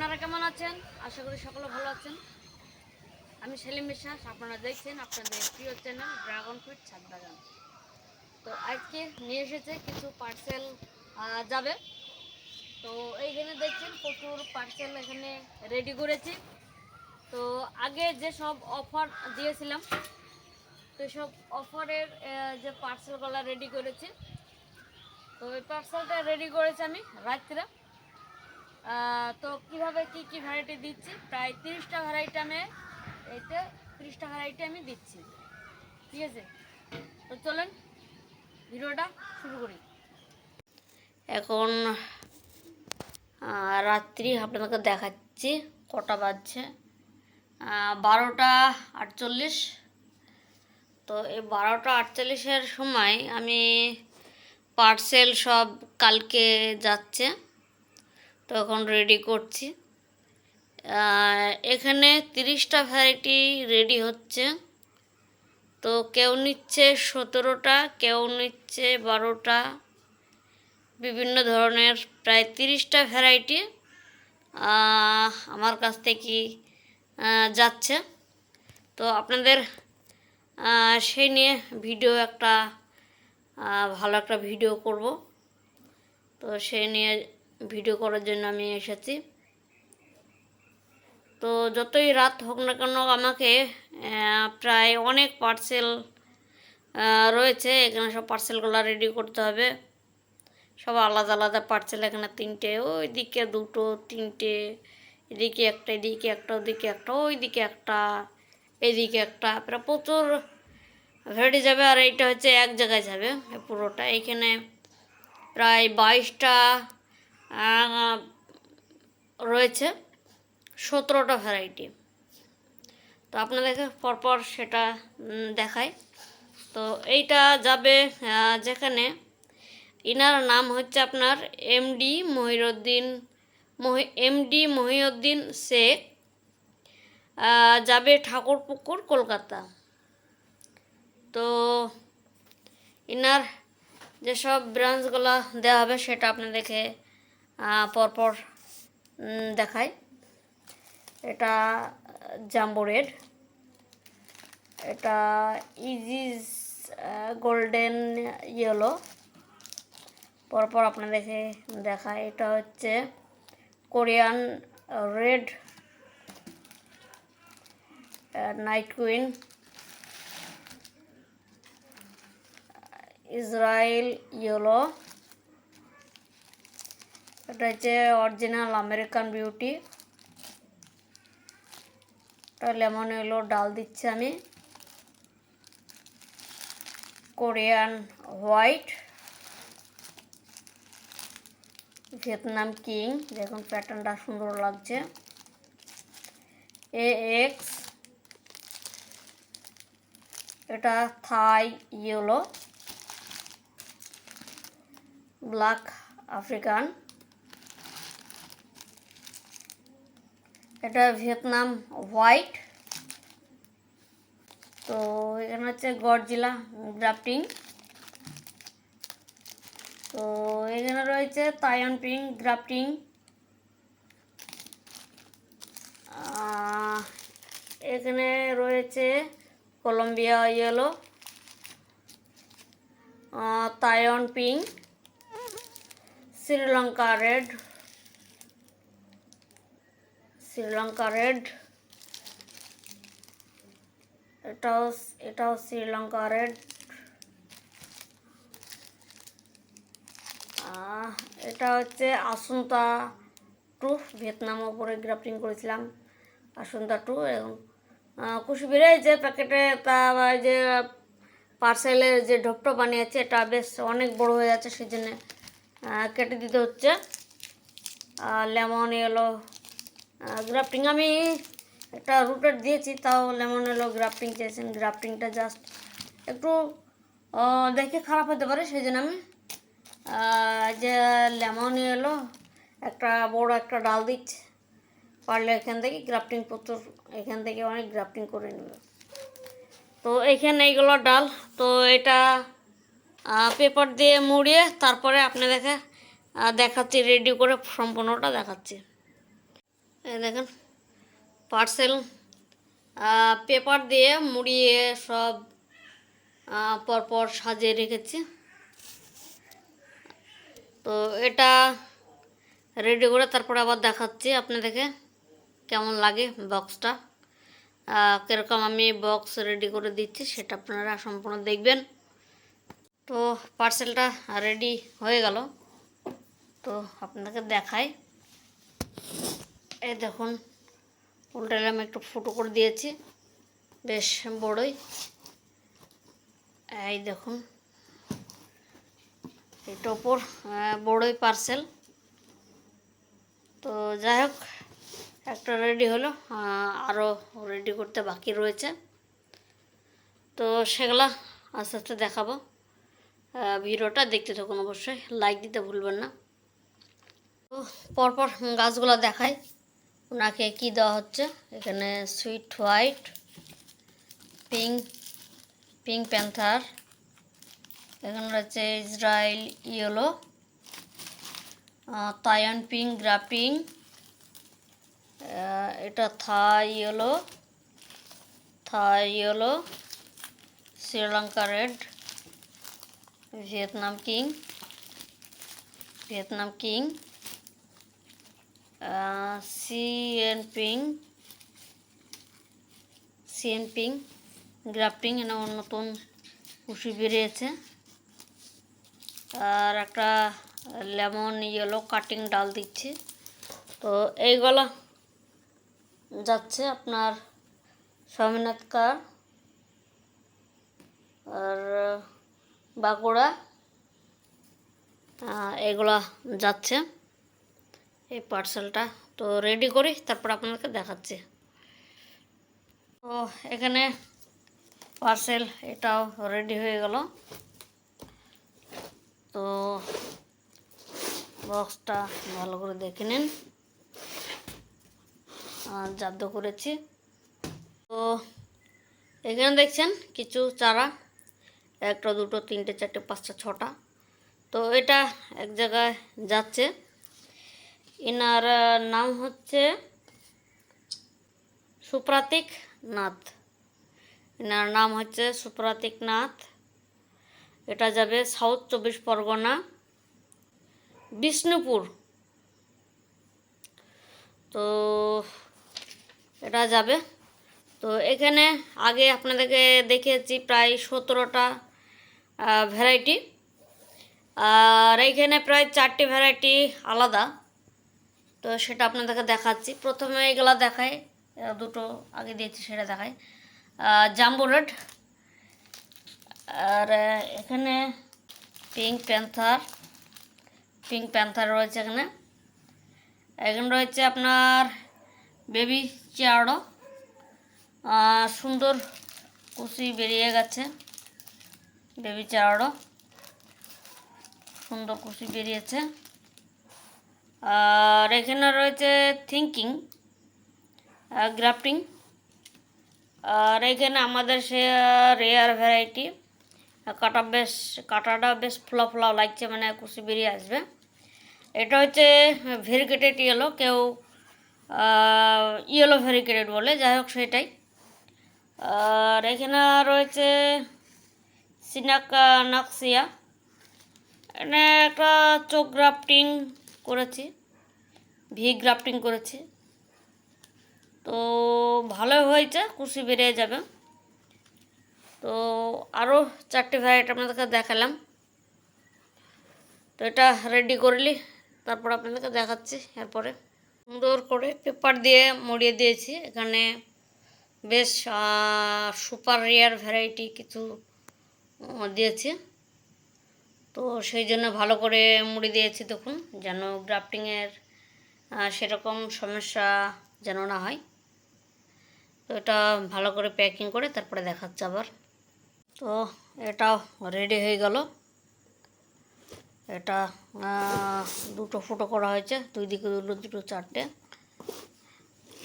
আপনারা কেমন আছেন? আশা করি সকলে ভালো আছেন। আমি সেলিম বিশ্বাস, আপনারা দেখছেন আপনাদের প্রিয় চ্যানেল ড্রাগন ফ্রুট ছাদ বাগান। তো আজকে নিয়ে এসেছে কিছু পার্সেল যাবে। তো এইখানে দেখছেন প্রচুর পার্সেল এখানে রেডি করেছি। তো আগে যে সব অফার দিয়েছিলাম, তো সব অফারের যে পার্সেলগুলো রেডি করেছি। তো ওই পার্সেলটা রেডি করেছি আমি রাত্রে। তো কীভাবে কি কি ভ্যারাইটি দিচ্ছি? প্রায় তিরিশটা ভ্যারাইটি আমি এইতে তিরিশটা ভ্যারাইটি আমি দিচ্ছি। ঠিক আছে? তো চলেন, ভিডিওটা শুরু করি। এখন রাত্রি আপনাদেরকে দেখাচ্ছি, কটা বাজছে? বারোটা আটচল্লিশ। তো এই বারোটা আটচল্লিশের সময় আমি পার্সেল সব কালকে যাচ্ছে। তো এখন রেডি করছি। এখানে তিরিশটা ভ্যারাইটি রেডি হচ্ছে। তো কেউ নিচ্ছে সতেরোটা, কেউ নিচ্ছে বারোটা। বিভিন্ন ধরনের প্রায় তিরিশটা ভ্যারাইটি আমার কাছ থেকে যাচ্ছে। তো আপনাদের সেই নিয়ে ভিডিও একটা ভালো একটা ভিডিও করব। তো সেই নিয়ে ভিডিও করার জন্য আমি এসেছি। তো যতই রাত হোক না কেন আমাকে প্রায় অনেক পার্সেল রয়েছে। এখানে সব পার্সেলগুলো রেডি করতে হবে। সব আলাদা আলাদা পার্সেল এখানে তিনটে ওই দিকে দুটো, তিনটে, এদিকে একটা এদিকে একটা, ওদিকে একটা, ওইদিকে একটা, এদিকে একটা। প্রায় প্রচুর ভেড়ে যাবে আর এইটা হচ্ছে এক জায়গায় যাবে পুরোটা। এইখানে প্রায় বাইশটা রয়েছে সতেরোটা ভ্যারাইটি তো আপনাদেরকে পরপর সেটা দেখাই। তো এইটা যাবে যেখানে ইনার নাম হচ্ছে আপনার এমডি মহিরুদ্দিন, মহি এমডি মহিউদ্দিন শেখ যাবে ঠাকুরপুকুর, কলকাতা। তো ইনার যেসব ব্রাঞ্চগুলো দেওয়া হবে সেটা আপনাদেরকে পরপর দেখাই। এটা, জাম্বো রেড। এটা, ইজিস গোল্ডেন ইয়েলো। পরপর আপনাদেরকে দেখায় এটা হচ্ছে Korean red night queen. Israel yellow. এটা হচ্ছে অরিজিনাল আমেরিকান বিউটি এটা লেমন এলো ডাল দিচ্ছি আমি। কোরিয়ান হোয়াইট ভিয়েতনাম কিং দেখুন প্যাটার্নটা সুন্দর লাগছে। এ এক্স এটা থাই ইয়েলো ব্ল্যাক আফ্রিকান এটা ভিয়েতনাম হোয়াইট। তো এখানে হচ্ছে গডজিলা গ্রাফটিং। তো এখানে রয়েছে তায়ন পিং গ্রাফটিং। এখানে রয়েছে Colombia yellow. Taiwan pink Sri Lanka red. Sri Lanka red. এটাও এটাও শ্রীলঙ্কা রেড। এটা হচ্ছে আসন্তা টু, ভিয়েতনাম ওপরে গ্রাফটিং করেছিলাম, আসন্তা টু এবং কুশবিরে যে প্যাকেটে তা যে পার্সেলের যে ঢোপটা বানিয়েছে, এটা বেশ অনেক বড় হয়ে যাচ্ছে সেই জন্যে কেটে দিতে হচ্ছে। লেমন এলো গ্রাফটিং আমি একটা রুটের দিয়েছি, তাও লেমন এলো গ্রাফটিং চেয়েছেন। গ্রাফটিংটা জাস্ট একটু দেখে খারাপ হতে পারে, সেই জন্য আমি যে লেমন এলো, একটা বড় একটা ডাল দিচ্ছে। পারলে এখান থেকে গ্রাফটিং প্রচুর, এখান থেকে অনেক গ্রাফটিং করে নেবে। তো এখানে এইগুলো ডাল, তো এটা পেপার দিয়ে মুড়িয়ে তারপরে আপনাদেরকে দেখাচ্ছি রেডি করে সম্পূর্ণটা দেখাচ্ছি। দেখেন পার্সেল পেপার দিয়ে মুড়িয়ে সব পরপর সাজিয়ে রেখেছি। তো এটা রেডি করে তারপরে আবার দেখাচ্ছি আপনাদেরকে কেমন লাগে বক্সটা কীরকম আমি বক্স রেডি করে দিচ্ছি সেটা আপনারা সম্পূর্ণ দেখবেন। তো পার্সেলটা রেডি হয়ে গেল। তো আপনাকে দেখাই। এই দেখুন উল্টালে আমি একটু ফুটো করে দিয়েছি। বেশ বড়ই। এই দেখুন এটা ওপর আহ, বড়ই পার্সেল। তো যাই হোক একটা রেডি হলো আরও রেডি করতে বাকি রয়েছে। তো সেগুলা আস্তে আস্তে দেখাবো। ভিডিওটা দেখতে থাকুন অবশ্যই লাইক দিতে ভুলবেন না। তো পরপর গাছগুলো দেখাই। ওনাকে কি দেওয়া হচ্ছে? এখানে sweet white pink pink panther এখানে রয়েছে Israel yellow Taiwan pink grafting এটা Thai yellow Thai yellow Sri Lanka red Vietnam king Vietnam king C N pink C N pink grafting এনে নতুন কুশি বেরিয়েছে। আর একটা লেমন ইয়েলো কাটিং ডাল দিচ্ছি। তো এইগুলো যাচ্ছে আপনার স্বামীনাথ কার। আর, বাঁকুড়া এগুলা যাচ্ছে। এই পার্সেলটা তো রেডি করি, তারপর আপনাদেরকে দেখাচ্ছি। তো এখানে পার্সেল এটাও রেডি হয়ে গেল। তো বক্সটা ভালো করে দেখে নিন। জাদ্দ করেছি। তো এখানে দেখছেন কিছু চারা। একটা, দুটো, তিনটে, চারটে, পাঁচটা, ছটা। তো এটা এক জায়গায় যাচ্ছে। এনার নাম হচ্ছে সুপ্রাতিক নাথ। এনার নাম হচ্ছে সুপ্রাতিক নাথ। এটা যাবে সাউথ চব্বিশ পরগনা, বিষ্ণুপুর। তো এটা যাবে। তো এখানে আগে আপনাদেরকে দেখিয়েছি প্রায় সতেরোটা ভ্যারাইটি আর এইখানে প্রায় চারটি ভ্যারাইটি আলাদা। তো সেটা আপনাদেরকে দেখাচ্ছি। প্রথমে এগুলো আহ, দুটো আগে দিয়েছি সেটা দেখাই। জাম্বু রেড আর এখানে পিঙ্ক প্যান্থার পিঙ্ক প্যান্থার রয়েছে এখানে। এখানে রয়েছে আপনার বেবি চেয়ারও সুন্দর কুচি বেরিয়ে গেছে বেবি চেয়ারও। সুন্দর কুচি বেরিয়েছে। আর এখানে রয়েছে থিঙ্কিং গ্রাফটিং আর এখানে আমাদের সে রেয়ার ভ্যারাইটি কাটা বেশ, কাটাটা বেশ ফোলা ফোলা লাগছে মানে কুচি বেরিয়ে আসবে। এটা হচ্ছে ভেরিকেটেড ইয়েলো কেউ ইয়েলো ভেরিকেটেড বলে, যাই হোক সেটাই। আর এখানে রয়েছে সিনাকা নাকসিয়া এখানে একটা চোখ গ্রাফটিং করেছি। ভি গ্রাফটিং করেছি। তো ভালো হয়েছে কুশি বেরিয়ে যাবে। তো আরও চারটে ভ্যারাইটি আপনাদেরকে দেখালাম। তো এটা রেডি করলি তারপর আপনাদেরকে দেখাচ্ছি এরপরে। সুন্দর করে পেপার দিয়ে মরিয়ে দিয়েছি, এখানে বেশ সুপার রেয়ার ভ্যারাইটি কিছু দিয়েছি। তো সেই জন্য ভালো করে মুড়ে দিয়েছি দেখুন, যেন গ্রাফটিংয়ের সেরকম সমস্যা যেন না হয়। তো এটা ভালো করে প্যাকিং করে তারপরে দেখাচ্ছে আবার। তো এটাও রেডি হয়ে গেল। এটা দুটো ফুটো করা হয়েছে, দুই দিকে দুটো দুটো চারটে।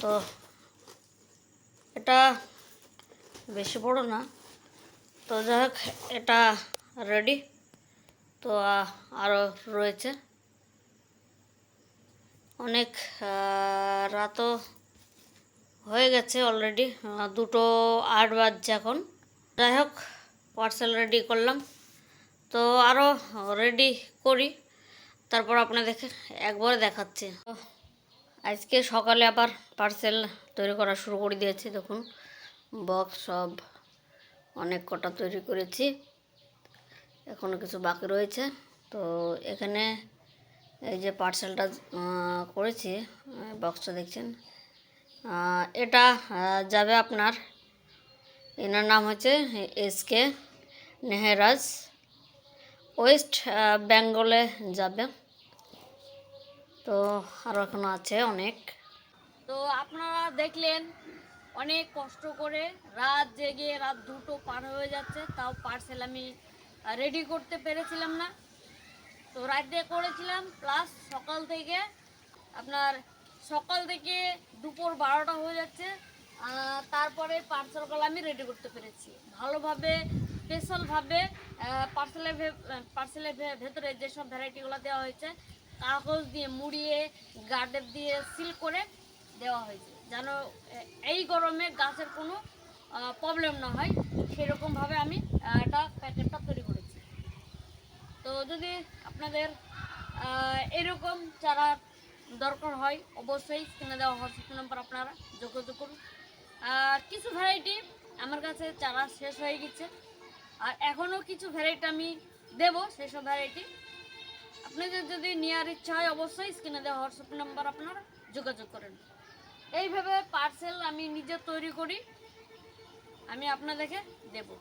তো এটা বেশি বড় না। তো যাই এটা রেডি তো আরও রয়েছে। অনেক রাতও হয়ে গেছে অলরেডি দুটো আট বাজছে এখন। যাই হোক পার্সেল রেডি করলাম। তো আরও রেডি করি। তারপর আপনাদেরকে একবার দেখাচ্ছি। আজকে সকালে আবার পার্সেল তৈরি করা শুরু করে দিয়েছি, দেখুন। বক্স সব অনেক কটা তৈরি করেছি। এখনও কিছু বাকি রয়েছে। তো এখানে এই যে পার্সেলটা করেছি বক্সটা দেখছেন। এটা যাবে আপনার, এনার নাম হচ্ছে এস কে নেহেরাজ। ওয়েস্ট বেঙ্গলে যাবে। তো আরও এখনও আছে অনেক। তো আপনারা দেখলেন, অনেক কষ্ট করে রাত জেগে রাত দুটো পার হয়ে যাচ্ছে, তাও পার্সেল আমি রেডি করতে পেরেছিলাম না। তো রাতে করেছিলাম প্লাস সকাল থেকে আপনার সকাল থেকে দুপুর বারোটা হয়ে যাচ্ছে তারপরে পার্সেলগুলো আমি রেডি করতে পেরেছি। ভালোভাবে স্পেশালভাবে পার্সেলের পার্সেলের ভেতরে যেসব ভ্যারাইটিগুলো দেওয়া হয়েছে, কাগজ দিয়ে মুড়িয়ে গার্ডের দিয়ে সিল করে দেওয়া হয়েছে, যেন এই গরমে গাছের কোনো প্রবলেম না হয়, সেরকমভাবে আমি এটা প্যাকেটটা তৈরি করেছি। তো যদি আপনাদের এরকম চারা দরকার হয়, অবশ্যই স্ক্রিনে দেওয়া হোয়াটসঅ্যাপ নাম্বার আপনারা যোগাযোগ করুন। আর কিছু ভ্যারাইটি আমার কাছে চারা শেষ হয়ে গেছে। আর এখনও কিছু ভ্যারাইটি আমি দেব সেসব ভ্যারাইটি আপনাদের যদি নেওয়ার ইচ্ছা হয়, অবশ্যই স্ক্রিনে দেওয়া হোয়াটসঅ্যাপ নাম্বার আপনারা যোগাযোগ করেন। এইভাবে পার্সেল আমি নিজে তৈরি করি। আমি আপনাদেরকে দেবো।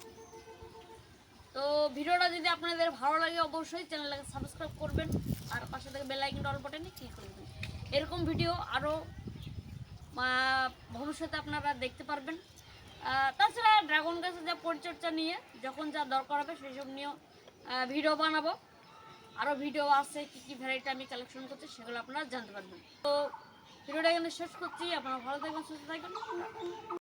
তো ভিডিওটা যদি আপনাদের ভালো লাগে অবশ্যই চ্যানেলটাকে সাবস্ক্রাইব করবেন, আর পাশে থেকে বেল আইকনটা অল বাটনে ক্লিক করে দেবেন। এরকম ভিডিও আরও ভবিষ্যতে আপনারা দেখতে পারবেন। তাছাড়া ড্রাগন গাছের যা পরিচর্যা নিয়ে, যখন যা দরকার হবে সেই সব নিয়েও ভিডিও বানাবো। আরও ভিডিও আছে, কী কী ভ্যারাইটি আমি কালেকশন করছি সেগুলো আপনারা জানতে পারবেন। তো ভিডিওটা এখানে শেষ করছি, আপনারা ভালো থাকবেন, সুস্থ থাকবেন।